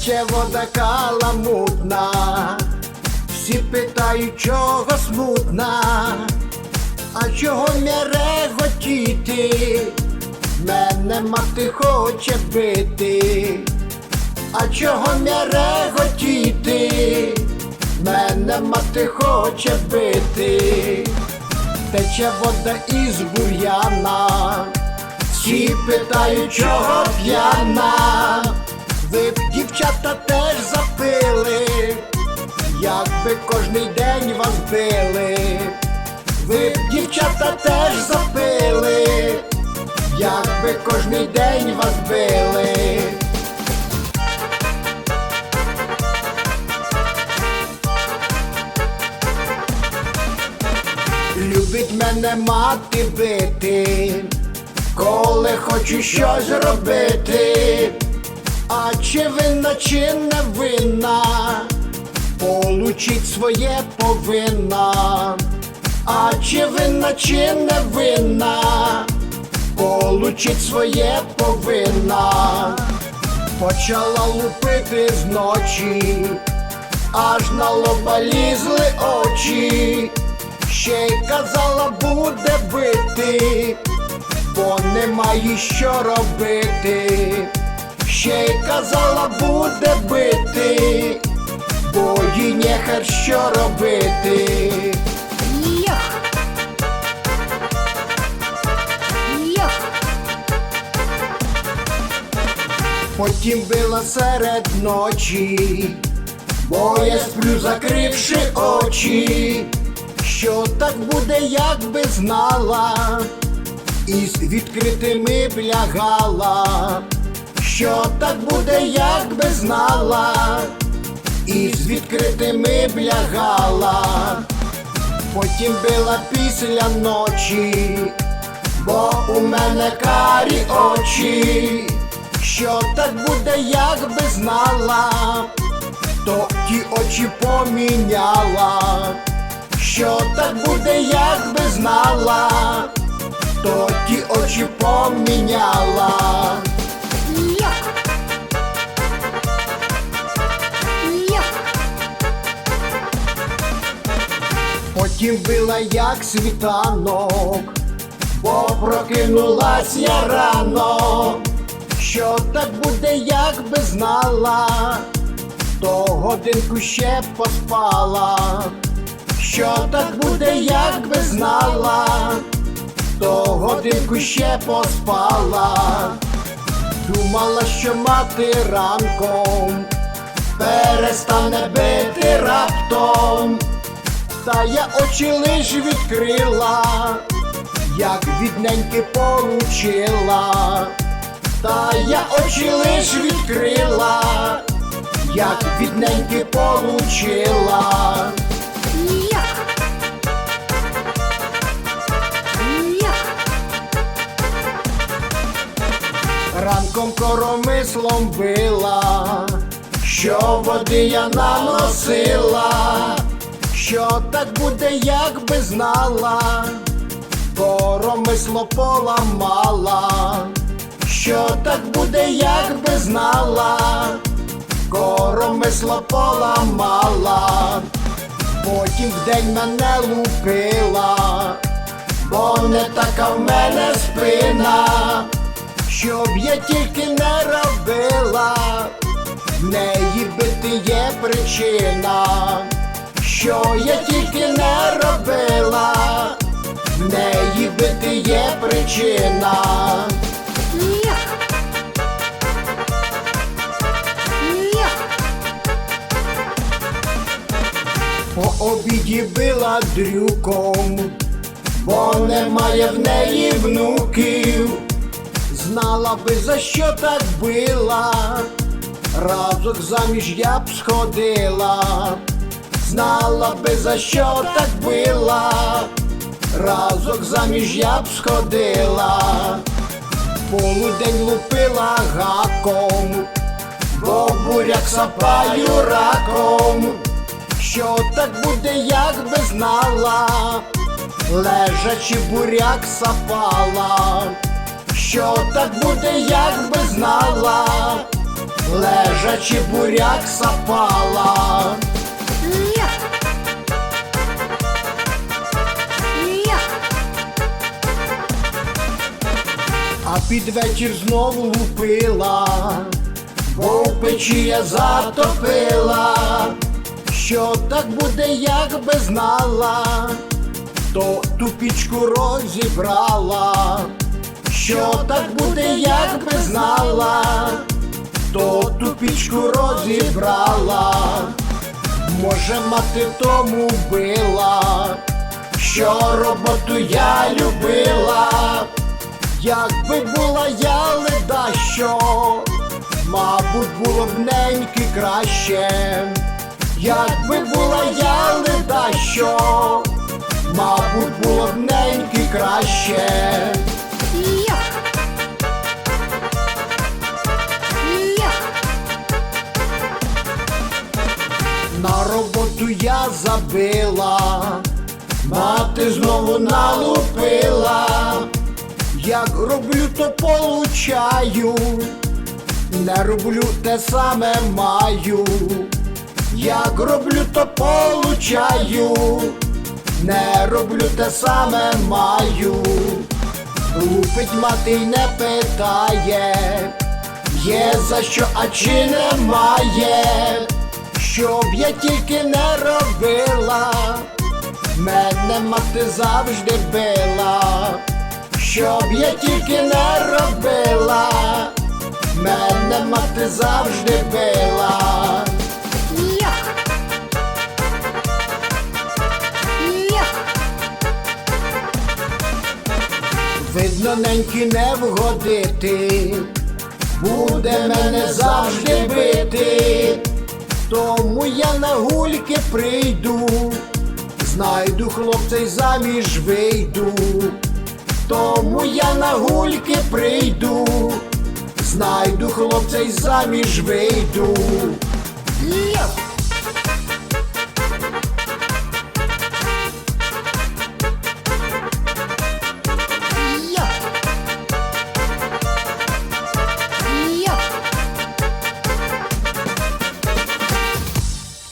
тече вода каламутна, всі питають, чого смутна, а чого не реготіти, мене мати хоче бити, а чого не реготіти, мене мати хоче бити, тече вода із бур'яна. Всі питають, чого п'яна, ви б дівчата теж запили, якби кожний день вас били, ви б дівчата теж запили, якби кожний день вас били. Любить мене мати бити, коли хочу щось робити, а чи винна, чи не винна, получить своє повинна, а чи винна, чи не винна, получить своє повинна, почала лупити зночі, аж на лоба лізли очі, ще й казала буде бити бо немає що робити. Ще й казала буде бити, бо їй нехер що робити. Потім била серед ночі, бо я сплю, закривши очі, що так буде, якби знала, і з відкритими б лягала, що так буде, якби знала, і з відкритими б лягала, потім била після ночі, бо у мене карі очі, що так буде, якби знала, то ті очі поміняла, що так буде, якби знала, то ті очі поміняла. Потім била як світанок, бо прокинулась я рано, що так буде, якби знала, то годинку ще поспала, що так буде, якби знала, то годинку ще поспала, думала, що мати ранком перестане бити раптом. Та я очі лиш відкрила, як відненьки получила, та я очі лиш відкрила, як відненьки получила. Йох! Йох! Ранком коромислом била, що води я наносила, що так буде, якби знала, коромисло поламала, що так буде, якби знала, коромисло поламала, потім вдень мене лупила, бо не така в мене спина. Щоб я тільки не робила, в неї бити є причина, що я тільки не робила, в неї бити є причина. По обіді била дрюком, бо немає в неї внуків. Знала би за що так била, разок заміж я б сходила, знала би за що так била, разок заміж я б сходила, полудень лупила гаком, бо буряк сапаю раком, що так буде, як би знала, лежачи буряк сапала, що так буде, як би знала, лежачи буряк сапала. Під вечір знову лупила, бо в печі я затопила, що так буде, як би знала, то ту пічку розібрала, що так буде, як би знала, то ту пічку розібрала, може мати тому била, що роботу я. Якби була я леда що, мабуть, було б неньки краще. Якби була я леда що, мабуть, було б неньки краще. На роботу я забила, мати знову налупила. Як роблю, то получаю, не роблю те саме маю. Як роблю, то получаю, не роблю те саме маю. Лупить мати й не питає, є за що, а чи немає, щоб я тільки не робила, мене мати завжди била, щоб я тільки не робила, мене мати завжди била. Видно, неньки не вгодити, буде мене завжди бити, тому я на гульки прийду, знайду хлопця й заміж вийду, тому я на гульки прийду, знайду хлопця й заміж вийду. Ях.